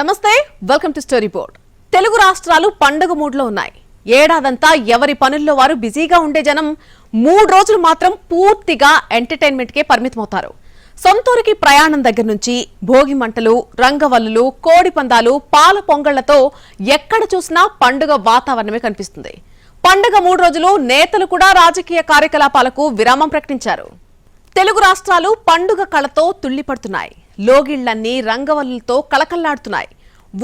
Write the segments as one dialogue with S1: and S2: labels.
S1: నమస్తే welcome to story board Telugu రాష్ట్రాలు పండుగ మూడ్లో ఉన్నాయి. ఏడాదంతా ఎవరి పనుల్లో వారు బిజీగా ఉండే జనం మూడు రోజులు మాత్రం పూర్తిగా ఎంటర్టైన్మెంట్కే పరిమితమవుతారు. సొంతూరికి ప్రయాణం దగ్గర నుంచి భోగి మంటలు రంగవల్లులు కోడి పందాలు పాల పొంగళ్ళతో ఎక్కడ చూసినా పండుగ వాతావరణమే కనిపిస్తుంది. పండుగ మూడు రోజులు నేతలు కూడా రాజకీయ కార్యకలాపాలకు విరామం ప్రకటించారు. తెలుగు రాష్ట్రాలు పండుగ కళతో తుళ్ళిపడుతున్నాయి లోగిళ్ళన్నీ రంగవల్లులతో కలకల్లాడుతున్నాయి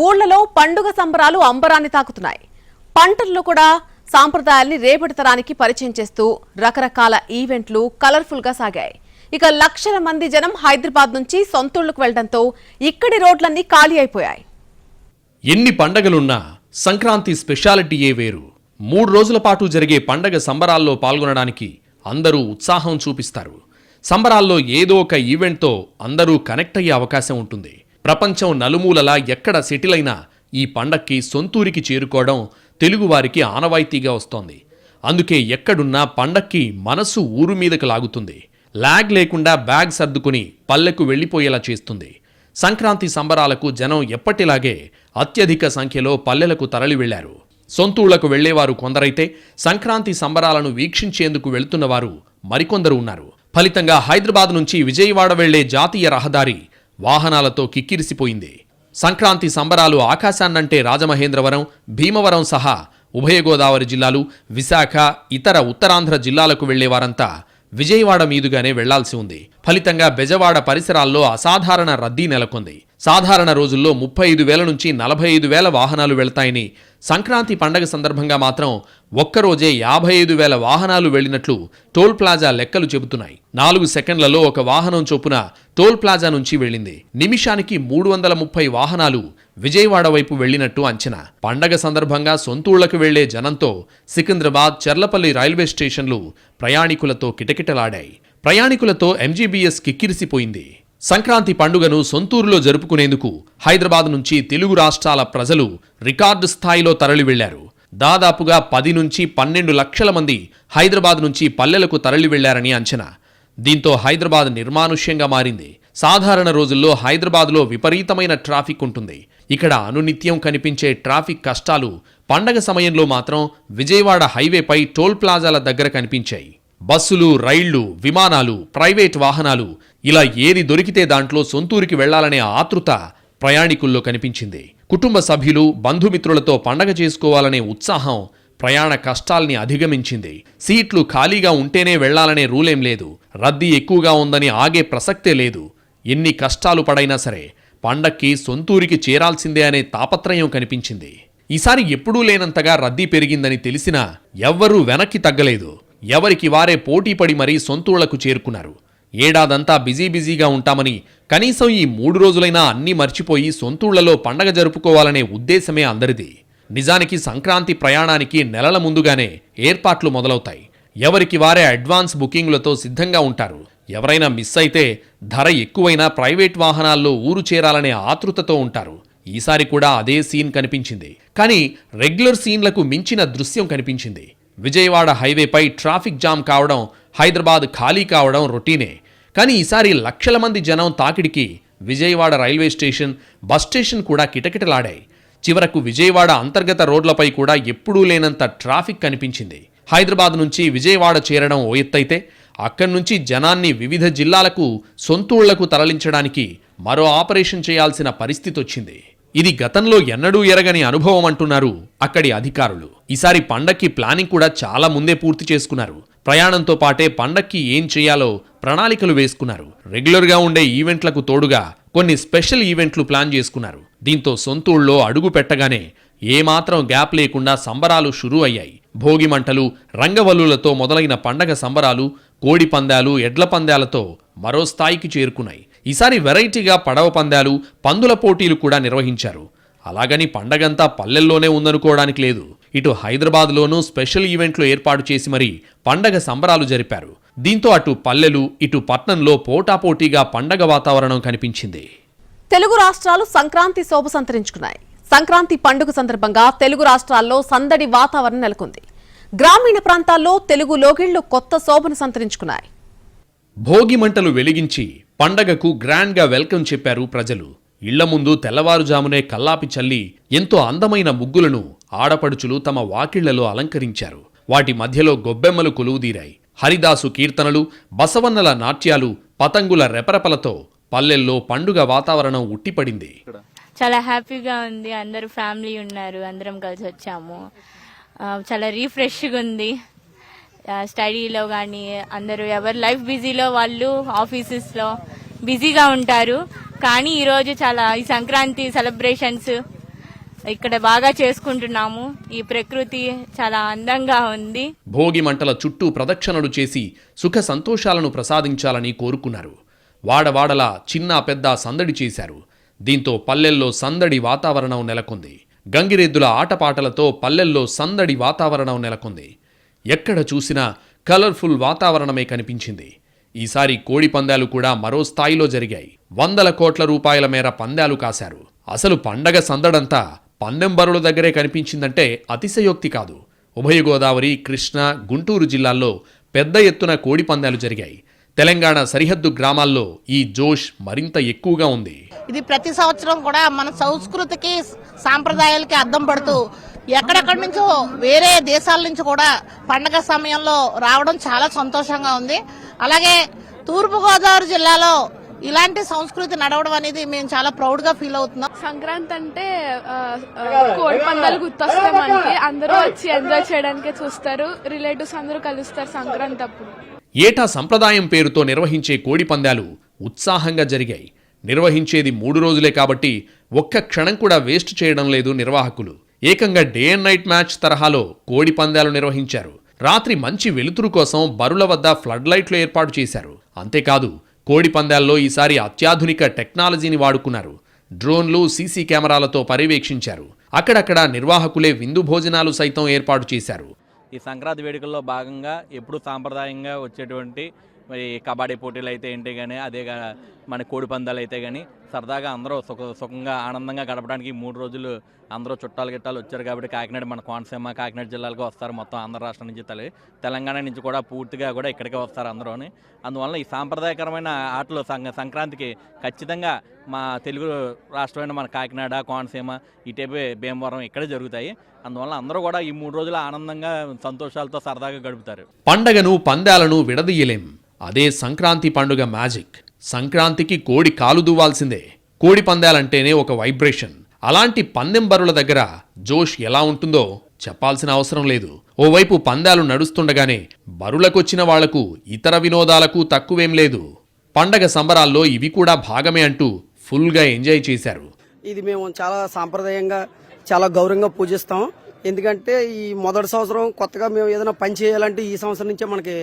S1: ఊళ్ళలో పండుగ సంబరాలు అంబరాన్ని తాకుతున్నాయి. పంటల్లో కూడా సాంప్రదాయాల్ని రేపటి తరానికి పరిచయం చేస్తూ రకరకాల ఈవెంట్లు కలర్ఫుల్గా సాగాయి. ఇక లక్షల మంది జనం హైదరాబాద్ నుంచి సొంతూళ్ళకు వెళ్ళడంతో ఇక్కడి రోడ్లన్నీ ఖాళీ అయిపోయాయి.
S2: ఎన్ని పండగలున్నా సంక్రాంతి స్పెషాలిటీయే వేరు. మూడు రోజుల పాటు జరిగే పండగ సంబరాల్లో పాల్గొనడానికి అందరూ ఉత్సాహం చూపిస్తారు. సంబరాల్లో ఏదో ఒక ఈవెంట్తో అందరూ కనెక్ట్ అయ్యే అవకాశం ఉంటుంది. ప్రపంచం నలుమూలలా ఎక్కడ సెటిల్ అయినా ఈ పండక్కి సొంతూరికి చేరుకోవడం తెలుగువారికి ఆనవాయితీగా వస్తోంది. అందుకే ఎక్కడున్నా పండక్కి మనసు ఊరు మీదకు లాగుతుంది. లాగ్ లేకుండా బ్యాగ్ సర్దుకుని పల్లెకు వెళ్ళిపోయేలా చేస్తుంది. సంక్రాంతి సంబరాలకు జనం ఎప్పటిలాగే అత్యధిక సంఖ్యలో పల్లెలకు తరలి వెళ్ళారు. సొంతూళ్ళకు వెళ్ళేవారు కొందరైతే సంక్రాంతి సంబరాలను వీక్షించేందుకు వెళుతున్నవారు మరికొందరు ఉన్నారు. ఫలితంగా హైదరాబాద్ నుంచి విజయవాడ వెళ్ళే జాతీయ రహదారి వాహనాలతో కిక్కిరిసిపోయింది. సంక్రాంతి సంబరాలు ఆకాశాన్నంటే రాజమహేంద్రవరం భీమవరం సహా ఉభయ గోదావరి జిల్లాలు విశాఖ ఇతర ఉత్తరాంధ్ర జిల్లాలకు వెళ్ళేవారంతా విజయవాడ మీదుగానే వెళ్ళాల్సి ఉంది. ఫలితంగా బెజవాడ పరిసరాల్లో అసాధారణ రద్దీ నెలకొంది. సాధారణ రోజుల్లో ముప్పై ఐదు వేల నుంచి నలభై ఐదు వేల వాహనాలు వెళ్తాయని. సంక్రాంతి పండగ సందర్భంగా మాత్రం ఒక్కరోజే యాభై ఐదు వేల వాహనాలు వెళ్ళినట్లు టోల్ ప్లాజా లెక్కలు చెబుతున్నాయి. నాలుగు సెకండ్లలో ఒక వాహనం చొప్పున టోల్ ప్లాజా నుంచి వెళ్ళింది. నిమిషానికి మూడు వందల ముప్పై వాహనాలు విజయవాడ వైపు వెళ్ళినట్టు అంచనా. పండగ సందర్భంగా సొంతూళ్ళకు వెళ్ళే జనంతో సికింద్రాబాద్ చెర్లపల్లి రైల్వే స్టేషన్లు ప్రయాణికులతో కిటకిటలాడాయి. ప్రయాణికులతో ఎంజీబీఎస్ కిక్కిరిసిపోయింది. సంక్రాంతి పండుగను సొంతూరులో జరుపుకునేందుకు హైదరాబాద్ నుంచి తెలుగు రాష్ట్రాల ప్రజలు రికార్డు స్థాయిలో తరలి వెళ్ళారు దాదాపుగా పది నుంచి పన్నెండు లక్షల మంది హైదరాబాద్ నుంచి పల్లెలకు తరలి వెళ్ళారని అంచనా. దీంతో హైదరాబాద్ నిర్మానుష్యంగా మారింది. సాధారణ రోజుల్లో హైదరాబాద్లో విపరీతమైన ట్రాఫిక్ ఉంటుంది. ఇక్కడ అనునిత్యం కనిపించే ట్రాఫిక్ కష్టాలు పండగ సమయంలో మాత్రం విజయవాడ హైవేపై టోల్ ప్లాజాల దగ్గర కనిపించాయి. బస్సులు రైళ్ళు విమానాలు ప్రైవేట్ వాహనాలు ఇలా ఏది దొరికితే దాంట్లో సొంతూరికి వెళ్ళాలనే ఆతృత ప్రయాణికుల్లో కనిపించింది. కుటుంబ సభ్యులు బంధుమిత్రులతో పండగ చేసుకోవాలనే ఉత్సాహం ప్రయాణ కష్టాల్ని అధిగమించింది. సీట్లు ఖాళీగా ఉంటేనే వెళ్ళాలనే రూలేం లేదు. రద్దీ ఎక్కువగా ఉందని ఆగే ప్రసక్తే లేదు. ఎన్ని కష్టాలు పడైనా సరే పండక్కి సొంతూరికి చేరాల్సిందే అనే తాపత్రయం కనిపించింది. ఈసారి ఎప్పుడూ లేనంతగా రద్దీ పెరిగిందని తెలిసినా ఎవ్వరూ వెనక్కి తగ్గలేదు. ఎవరికి వారే పోటీపడి మరీ సొంతూళ్ళకు చేరుకున్నారు. ఏడాదంతా బిజీ బిజీగా ఉంటామని కనీసం ఈ మూడు రోజులైనా అన్నీ మర్చిపోయి సొంతూళ్ళలో పండగ జరుపుకోవాలనే ఉద్దేశమే అందరిది. నిజానికి సంక్రాంతి ప్రయాణానికి నెలల ముందుగానే ఏర్పాట్లు మొదలవుతాయి. ఎవరికి వారే అడ్వాన్స్ బుకింగ్లతో సిద్ధంగా ఉంటారు. ఎవరైనా మిస్ అయితే ధర ఎక్కువైనా ప్రైవేట్ వాహనాల్లో ఊరు చేరాలనే ఆతృతతో ఉంటారు. ఈసారి కూడా అదే సీన్ కనిపించింది. కానీ రెగ్యులర్ సీన్లకు మించిన దృశ్యం కనిపించింది. విజయవాడ హైవేపై ట్రాఫిక్ జామ్ కావడం హైదరాబాద్ ఖాళీ కావడం రొటీనే. కానీ ఈసారి లక్షల మంది జనం తాకిడికి Vijayawada railway station bus station కూడా కిటకిటలాడాయి. చివరకు విజయవాడ అంతర్గత రోడ్లపై కూడా ఎప్పుడూ లేనంత ట్రాఫిక్ కనిపించింది. హైదరాబాద్ నుంచి విజయవాడ చేరడం ఓ ఎత్తైతే అక్కడి నుంచి జనాన్ని వివిధ జిల్లాలకు సొంతూళ్ళకు తరలించడానికి మరో ఆపరేషన్ చేయాల్సిన పరిస్థితి వచ్చింది ఇది గతంలో ఎన్నడూ ఎరగని అనుభవం అంటున్నారు అక్కడి అధికారులు. ఈసారి పండక్కి ప్లానింగ్ కూడా చాలా ముందే పూర్తి చేసుకున్నారు. ప్రయాణంతో పాటే పండక్కి ఏం చేయాలో ప్రణాళికలు వేసుకున్నారు. రెగ్యులర్గా ఉండే ఈవెంట్లకు తోడుగా కొన్ని స్పెషల్ ఈవెంట్లు ప్లాన్ చేసుకున్నారు. దీంతో సొంతూళ్ళలో అడుగు పెట్టగానే ఏమాత్రం గ్యాప్ లేకుండా సంబరాలు షురూ అయ్యాయి. భోగి మంటలు రంగవల్లులతో మొదలైన పండగ సంబరాలు కోడి పందాలు ఎడ్ల పందాలతో మరో స్థాయికి చేరుకున్నాయి. ఈసారి వెరైటీగా పడవ పందాలు పందుల పోటీలు కూడా నిర్వహించారు. అలాగని పండగంతా పల్లెల్లోనే ఉందనుకోవడానికి లేదు. ఇటు హైదరాబాద్లోనూ స్పెషల్ ఈవెంట్లు ఏర్పాటు చేసి మరీ పండగ సంబరాలు జరిపారు. దీంతో అటు పల్లెలు ఇటు పట్నంలో పోటాపోటీగా పండగ వాతావరణం కనిపించింది.
S1: తెలుగు రాష్ట్రాలు సంక్రాంతి శోభ సంతరించుకున్నాయి. సంక్రాంతి పండుగ సందర్భంగా తెలుగు రాష్ట్రాల్లో సందడి వాతావరణం నెలకొంది. గ్రామీణ ప్రాంతాల్లో తెలుగు లోగిళ్ళు కొత్త శోభను సంతరించుకున్నాయి.
S2: భోగి మంటలు వెలిగించి పండగకు గ్రాండ్గా వెల్కమ్ చెప్పారు ప్రజలు. ఇళ్ళ ముందు తెల్లవారుజామునే కల్లాపి చల్లి ఎంతో అందమైన ముగ్గులను ఆడపడుచులు తమ వాకిళ్ళలో అలంకరించారు. వాటి మధ్యలో గొబ్బెమ్మలు కొలువుదీరాయి. హరిదాసు కీర్తనలు బసవన్నల నాట్యాలు పతంగుల రెపరెపలతో పల్లెల్లో పండుగ వాతావరణం ఉట్టిపడింది.
S3: చాలా హ్యాపీగా ఉంది. అందరూ ఫ్యామిలీ ఉన్నారు. అందరం కలిసి వచ్చాము చాలా రీఫ్రెష్గా ఉంది. స్టడీలో కానీ అందరూ ఎవరి లైఫ్ బిజీలో వాళ్ళు ఆఫీసెస్లో బిజీగా ఉంటారు. కానీ ఈరోజు చాలా ఈ సంక్రాంతి సెలబ్రేషన్స్ ఇక్కడ బాగా చేసుకుంటున్నాము. ఈ ప్రకృతి చాలా అందంగా ఉంది.
S2: భోగి మంటల చుట్టూ ప్రదక్షిణలు చేసి సుఖ సంతోషాలను ప్రసాదించాలని కోరుకున్నారు. వాడవాడలా చిన్న పెద్ద సందడి చేశారు. దీంతో పల్లెల్లో సందడి వాతావరణం నెలకొంది. గంగిరెద్దుల ఆటపాటలతో పల్లెల్లో సందడి వాతావరణం నెలకొంది. ఎక్కడ చూసినా కలర్ఫుల్ వాతావరణమే కనిపించింది. ఈసారి కోడి పందాలు కూడా మరో స్థాయిలో జరిగాయి. వందల కోట్ల రూపాయల మేర పందాలు కాశారు. అసలు పండగ సందడంతా పందెం బరుల దగ్గరే కనిపించిందంటే అతిశయోక్తి కాదు. ఉభయ గోదావరి కృష్ణా గుంటూరు జిల్లాల్లో పెద్ద ఎత్తున కోడి పందాలు జరిగాయి. తెలంగాణ సరిహద్దు గ్రామాల్లో ఈ జోష్ మరింత ఎక్కువగా ఉంది.
S4: ఇది ప్రతి సంవత్సరం కూడా మన సంస్కృతికి సాంప్రదాయాలకి అద్దం పడుతూ ఎక్కడెక్కడి నుంచో వేరే దేశాల నుంచి కూడా పండగ సమయంలో రావడం చాలా సంతోషంగా ఉంది. అలాగే తూర్పుగోదావరి జిల్లాలో ఇలాంటి సంస్కృతి నడవడం అనేది మేము చాలా ప్రౌడ్గా ఫీల్ అవుతున్నాం.
S5: సంక్రాంతి అంటే కోడి పందాలు గుర్తొస్తాయి మనకి. అందరూ వచ్చి ఎంజాయ్ చేయడానికి చూస్తారు. రిలేటివ్స్ అందరూ కలుస్తారు సంక్రాంతి అప్పుడు.
S2: ఏటా సంప్రదాయం పేరుతో నిర్వహించే కోడి పందాలు ఉత్సాహంగా జరిగాయి. నిర్వహించేది మూడు రోజులే కాబట్టి ఒక్క క్షణం కూడా వేస్ట్ చేయడం లేదు నిర్వాహకులు. ఏకంగా డే అండ్ నైట్ మ్యాచ్ తరహాలో కోడి పందాలు నిర్వహించారు. రాత్రి మంచి వెలుతురు కోసం బరుల వద్ద ఫ్లడ్ లైట్లు ఏర్పాటు చేశారు. అంతేకాదు కోడి పందాల్లో ఈసారి అత్యాధునిక టెక్నాలజీని వాడుకున్నారు. డ్రోన్లు సీసీ కెమెరాలతో పర్యవేక్షించారు. అక్కడక్కడ నిర్వాహకులే విందు భోజనాలు సైతం ఏర్పాటు చేశారు.
S6: ఈ సంక్రాంతి వేడుకల్లో భాగంగా ఎప్పుడు సాంప్రదాయంగా వచ్చేటువంటి మరి కబడ్డీ పోటీలు అయితే ఏంటి కానీ అదే మన కోడి పందాలు అయితే కానీ సరదాగా అందరూ సుఖ సుఖంగా ఆనందంగా గడపడానికి మూడు రోజులు అందరూ చుట్టాలు గిట్టాలు వచ్చారు కాబట్టి కాకినాడ మన కోనసీమ కాకినాడ జిల్లాలకు వస్తారు మొత్తం ఆంధ్ర రాష్ట్రం నుంచి తల్లి తెలంగాణ నుంచి కూడా పూర్తిగా కూడా ఇక్కడికే వస్తారు అందరూని అందువల్ల ఈ సాంప్రదాయకరమైన ఆటలు సంగ సంక్రాంతికి ఖచ్చితంగా మా తెలుగు రాష్ట్రమైన మన కాకినాడ కోనసీమ ఇటేపు భీమవరం ఇక్కడే జరుగుతాయి. అందువల్ల అందరూ కూడా ఈ మూడు రోజులు ఆనందంగా సంతోషాలతో సరదాగా గడుపుతారు.
S2: పండగను పందాలను విడదీయలేం. అదే సంక్రాంతి పండుగ మ్యాజిక్. సంక్రాంతికి కోడి కాలు దువ్వాల్సిందే. కోడి పందాలంటేనే ఒక వైబ్రేషన్. అలాంటి పందెం బరుల దగ్గర జోష్ ఎలా ఉంటుందో చెప్పాల్సిన అవసరం లేదు. ఓవైపు పందాలు నడుస్తుండగానే బరులకొచ్చిన వాళ్ళకు ఇతర వినోదాలకు తక్కువేం లేదు. పండగ సంబరాల్లో ఇవి కూడా భాగమే అంటూ ఫుల్గా ఎంజాయ్ చేశారు.
S7: ఇది మేము చాలా సాంప్రదాయంగా చాలా గౌరవంగా పూజిస్తాం. ఎందుకంటే ఈ మొదటి సంవత్సరం కొత్తగా మేము ఏదైనా పని చేయాలంటే ఈ సంవత్సరం నుంచే మనకి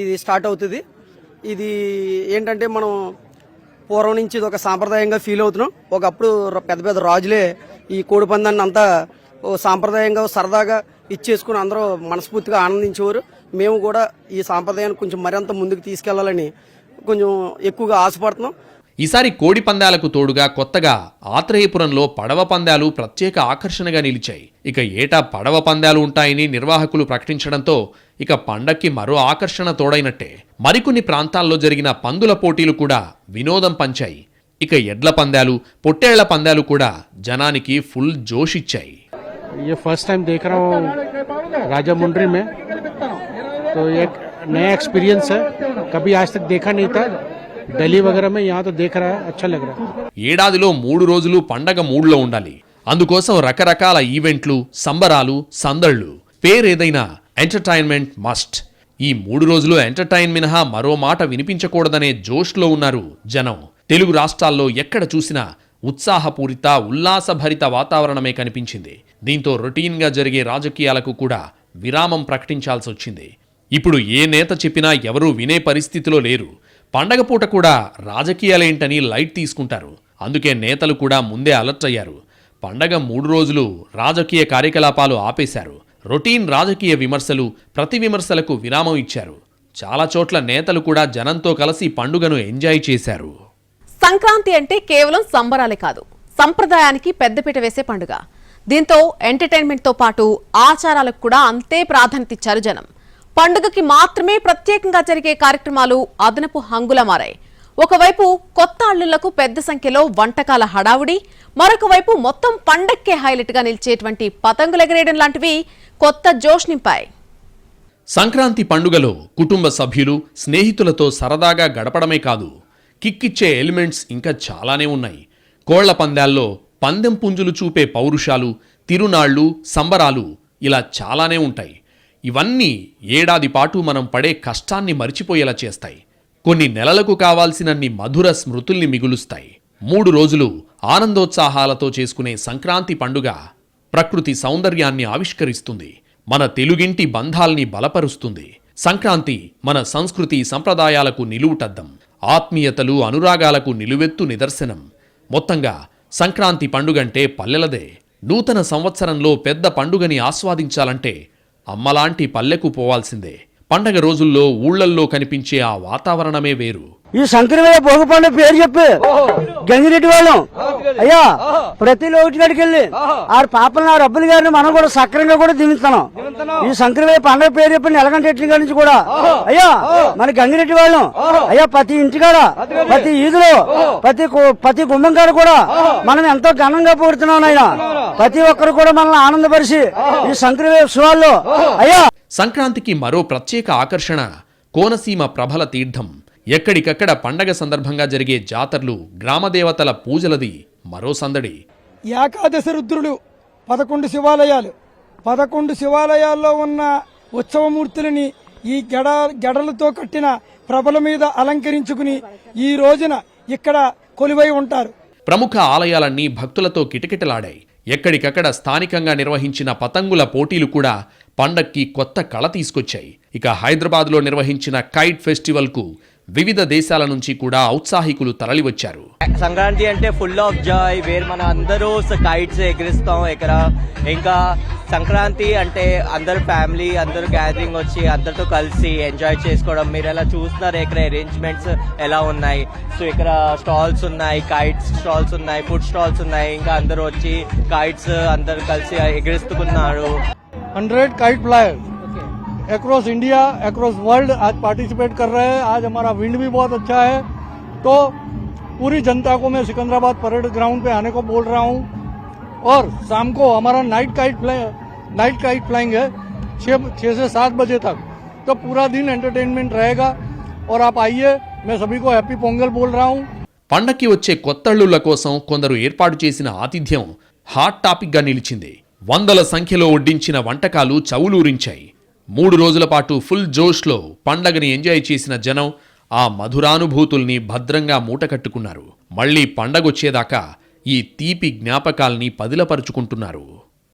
S7: ఇది స్టార్ట్ అవుతుంది. ఇది ఏంటంటే మనం పూర్వం నుంచి ఇది ఒక సాంప్రదాయంగా ఫీల్ అవుతున్నాం. ఒకప్పుడు పెద్ద పెద్ద రాజులే ఈ కోడి పందాన్ని అంతా సాంప్రదాయంగా సరదాగా ఇచ్చేసుకుని అందరూ మనస్ఫూర్తిగా ఆనందించేవారు. మేము కూడా ఈ సాంప్రదాయాన్ని కొంచెం మరింత ముందుకు తీసుకెళ్ళాలని కొంచెం ఎక్కువగా ఆశపడుతున్నాం.
S2: ఈసారి కోడి పందాలకు తోడుగా కొత్తగా ఆత్రేయపురంలో పడవ పందాలు ప్రత్యేక ఆకర్షణగా నిలిచాయి ఇక ఏటా పడవ పందాలు ఉంటాయని నిర్వాహకులు ప్రకటించడంతో ఇక పండక్కి మరో ఆకర్షణ తోడైనట్టే మరికొన్ని ప్రాంతాల్లో జరిగిన పందుల పోటీలు కూడా వినోదం పంచాయి ఇక ఎడ్ల పందాలు పొట్టేళ్ల పందాలు కూడా జనానికి ఫుల్ జోష్ ఇచ్చాయి
S8: ये फर्स्ट टाइम देख रहा हूँ राजा मुंड्री में तो एक नया एक्सपीरियंस है कभी आज तक देखा नहीं था
S2: ఏడాదిలో మూడు రోజులు పండగ మూడ్లో ఉండాలి. అందుకోసం రకరకాల ఈవెంట్లు సంబరాలు సందళ్ళు. పేరేదైనా ఎంటర్టైన్మెంట్ మస్ట్. ఈ మూడు రోజులు ఎంటర్టైన్ మినహా మరో మాట వినిపించకూడదనే జోష్లో ఉన్నారు జనం. తెలుగు రాష్ట్రాల్లో ఎక్కడ చూసినా ఉత్సాహపూరిత ఉల్లాసభరిత వాతావరణమే కనిపించింది. దీంతో రొటీన్గా జరిగే రాజకీయాలకు కూడా విరామం ప్రకటించాల్సి వచ్చింది ఇప్పుడు ఏ నేత చెప్పినా ఎవరూ వినే పరిస్థితిలో లేరు. పండగ పూట కూడా రాజకీయాలేంటని లైట్ తీసుకుంటారు. అందుకే నేతలు కూడా ముందే అలర్ట్ అయ్యారు. పండగ మూడు రోజులు రాజకీయ కార్యకలాపాలు ఆపేశారు. రొటీన్ రాజకీయ విమర్శలు ప్రతి విమర్శలకు విరామం ఇచ్చారు. చాలా చోట్ల నేతలు కూడా జనంతో కలిసి పండుగను ఎంజాయ్ చేశారు.
S1: సంక్రాంతి అంటే కేవలం సంబరాలే కాదు సంప్రదాయానికి పెద్దపీట వేసే పండుగ. దీంతో ఎంటర్టైన్మెంట్తో పాటు ఆచారాలకు కూడా అంతే ప్రాధాన్యత ఇచ్చారు జనం. పండుగకి మాత్రమే ప్రత్యేకంగా జరిగే కార్యక్రమాలు అదనపు హంగులా మారాయి. ఒకవైపు కొత్త అల్లులకు పెద్ద సంఖ్యలో వంటకాల హడావుడి మరొక వైపు మొత్తం పండక్కే హైలైట్గా నిలిచేటువంటి పతంగులు ఎగరేయడం లాంటివి కొత్త జోష్ నింపాయి.
S2: సంక్రాంతి పండుగలో కుటుంబ సభ్యులు స్నేహితులతో సరదాగా గడపడమే కాదు కిక్కిచ్చే ఎలిమెంట్స్ ఇంకా చాలానే ఉన్నాయి. కోళ్ళ పందాల్లో పందెం పుంజులు చూపే పౌరుషాలు తిరునాళ్ళు సంబరాలు ఇలా చాలానే ఉంటాయి. ఇవన్నీ ఏడాది పాటు మనం పడే కష్టాన్ని మరిచిపోయేలా చేస్తాయి. కొన్ని నెలలకు కావాల్సినన్ని మధుర స్మృతుల్ని మిగులుస్తాయి. మూడు రోజులు ఆనందోత్సాహాలతో చేసుకునే సంక్రాంతి పండుగ ప్రకృతి సౌందర్యాన్ని ఆవిష్కరిస్తుంది. మన తెలుగింటి బంధాల్ని బలపరుస్తుంది. సంక్రాంతి మన సంస్కృతి సంప్రదాయాలకు నిలువుటద్దం. ఆత్మీయతలు అనురాగాలకు నిలువెత్తు నిదర్శనం. మొత్తంగా సంక్రాంతి పండుగంటే పల్లెలదే. నూతన సంవత్సరంలో పెద్ద పండుగని ఆస్వాదించాలంటే అమ్మలాంటి పల్లెకు పోవాల్సిందే. పండగ రోజుల్లో ఊళ్ళల్లో కనిపించే ఆ వాతావరణమే వేరు.
S7: ఈ సంక్రమణ భోగి పండుగ పేరు చెప్పు. గంగిరెడ్డి వాళ్ళం. అయ్యా ప్రతి లోటు గడికి వెళ్ళి ఆరు పాపలు ఆ రబ్బులు గారిని మనం కూడా సక్రంగా కూడా దిగుతున్నాం ఈ సంక్రమణ పండుగ పేరు చెప్పి నెలగంట ఎట్ల గారి నుంచి కూడా? అయ్యా మన గంగిరెడ్డి వాళ్ళం. అయ్యా ప్రతి ఇంటికాడ ప్రతి ఈదులో ప్రతి ప్రతి గుమ్మం కాడ కూడా మనం ఎంతో ఘనంగా పూడుతున్నాం ఆయన ప్రతి ఒక్కరు కూడా మనల్ని ఆనందపరిచి ఈ సంక్రమణ ఉత్సవాల్లో అయ్యా.
S2: సంక్రాంతికి మరో ప్రత్యేక ఆకర్షణ కోనసీమ ప్రభల తీర్థం. ఎక్కడికక్కడ పండగ సందర్భంగా జరిగే జాతర్లు గ్రామదేవతల పూజలది మరో సందడి.
S9: ఏకాదశి రుద్రులు పదకొండు శివాలయాలు. పదకొండు శివాలయాల్లో ఉన్న ఉత్సవమూర్తులని ఈ గెడ గెడలతో కట్టిన ప్రభల మీద అలంకరించుకుని ఈ రోజున ఇక్కడ కొలువై ఉంటారు.
S2: ప్రముఖ ఆలయాలన్నీ భక్తులతో కిటకిటలాడాయి. ఎక్కడికక్కడ స్థానికంగా నిర్వహించిన పతంగుల పోటీలు కూడా పండక్కి కొత్త కళ తీసుకొచ్చాయి. ఇక హైదరాబాద్లో నిర్వహించిన కైట్ ఫెస్టివల్కు వివిధ దేశాల నుంచి కూడా ఔత్సాహికులు తరలివచ్చారు.
S10: సంక్రాంతి అంటే ఫుల్ ఆఫ్ జాయ్ వేరు మన అందరూ కైట్స్ ఎగిరిస్తాం ఇక్కడ ఇంకా సంక్రాంతి అంటే అందరు ఫ్యామిలీ అందరూ గ్యాదరింగ్ వచ్చి అందరితో కలిసి ఎంజాయ్ చేసుకోవడం. మీరు ఎలా చూస్తున్నారు? ఇక్కడ అరేంజ్మెంట్స్ ఎలా ఉన్నాయి? సో ఇక్కడ స్టాల్స్ ఉన్నాయి కైట్స్ స్టాల్స్ ఉన్నాయి ఫుడ్ స్టాల్స్ ఉన్నాయి. ఇంకా అందరూ వచ్చి కైట్స్ అందరు కలిసి ఎగిరిస్తున్నారు.
S9: Hundred kite flyer across India across world आज पार्टिसिपेट कर रहे हैं आज हमारा विंड भी बहुत अच्छा है तो पूरी जनता को मैं सिकंदराबाद परेड ग्राउंड पे आने को बोल रहा हूँ और शाम को हमारा night kite fly night kite flying है छः छः से सात बजे तक तो पूरा दिन एंटरटेनमेंट रहेगा और आप आइए मैं सभी को हैप्पी पोंगल बोल रहा हूँ
S2: పండక్కి వచ్చే కొత్తళ్ళుల కోసం కొందరు ఏర్పాటు చేసిన ఆతిథ్యం హాట్ టాపిక్గా నిలిచింది వందల సంఖ్యలో వడ్డించిన వంటకాలు చవులూరించాయి మూడు రోజుల పాటు ఫుల్ జోష్లో పండగని ఎంజాయ్ చేసిన జనం ఆ మధురానుభూతుల్ని భద్రంగా మూటకట్టుకున్నారు. మళ్ళీ పండగొచ్చేదాకా ఈ తీపి జ్ఞాపకాల్ని పదిలపరుచుకుంటున్నారు.